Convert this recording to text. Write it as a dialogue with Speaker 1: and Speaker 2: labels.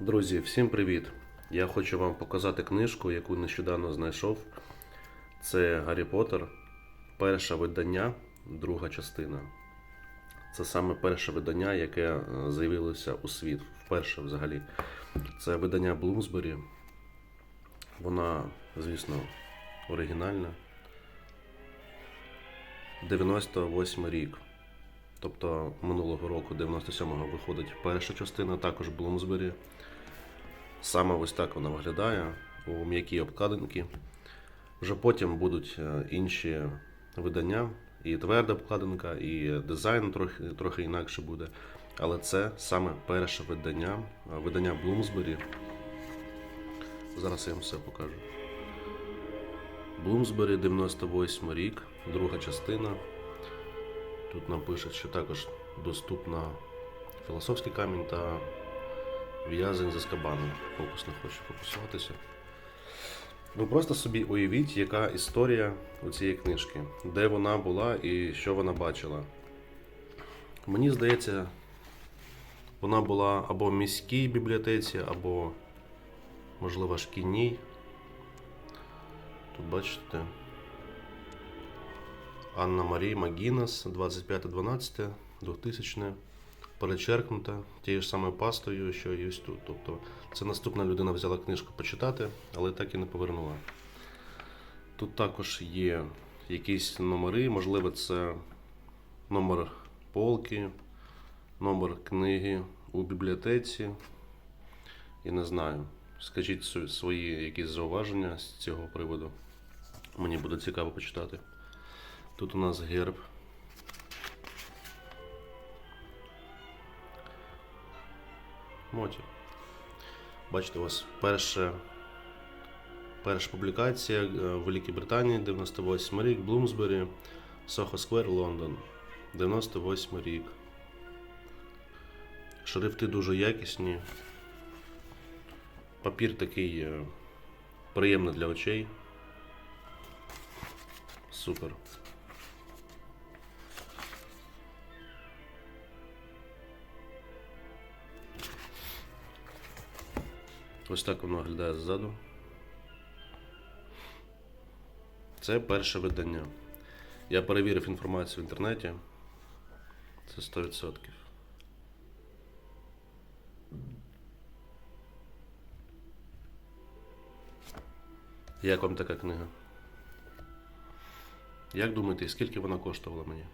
Speaker 1: Друзі, всім привіт! Я хочу вам показати книжку, яку нещодавно знайшов. Це Гаррі Поттер, перше видання, друга частина. Це саме перше видання, яке е, з'явилося у світ. Вперше взагалі. Це видання Блумсбері. Вона, звісно, оригінальна. 98 рік. Тобто минулого року, 97-го, виходить перша частина, також Блумсбері. Саме ось так вона виглядає у м'якій обкладинці. Вже потім будуть е, інші видання, і тверда обкладинка, і дизайн трохи, трохи інакше буде. Але це саме перше видання, е, видання Bloomsbury. Зараз я вам все покажу. Bloomsbury 98 рік, друга частина. Тут нам пишуть, що також доступна філософський камінь та в'язень за скабаном. Фокус не хоче фокусуватися. Ви просто собі уявіть, яка історія у цієї книжки, де вона була і що вона бачила. Мені здається, вона була або в міській бібліотеці, або, можливо, шкільній. Тут бачите. Анна Марія Магінес, 25.12, 2000 перечеркнута тією ж самою пастою, що ось тут. Тобто це наступна людина взяла книжку почитати, але так і не повернула. Тут також є якісь номери, можливо, це номер полки, номер книги у бібліотеці. Я не знаю. Скажіть свої якісь зауваження з цього приводу. Мені буде цікаво почитати. Тут у нас герб. Моті. Бачите, ось перша, перша публікація е, в Великій Британії, 98 рік, Блумсбері, Сохо Сквер, Лондон. 98 рік. Шрифти дуже якісні. Папір такий е, приємний для очей. Супер. Ось так воно виглядає ззаду. Це перше видання. Я перевірив інформацію в інтернеті. Це 100%. Як вам така книга? Як думаєте, скільки вона коштувала мені?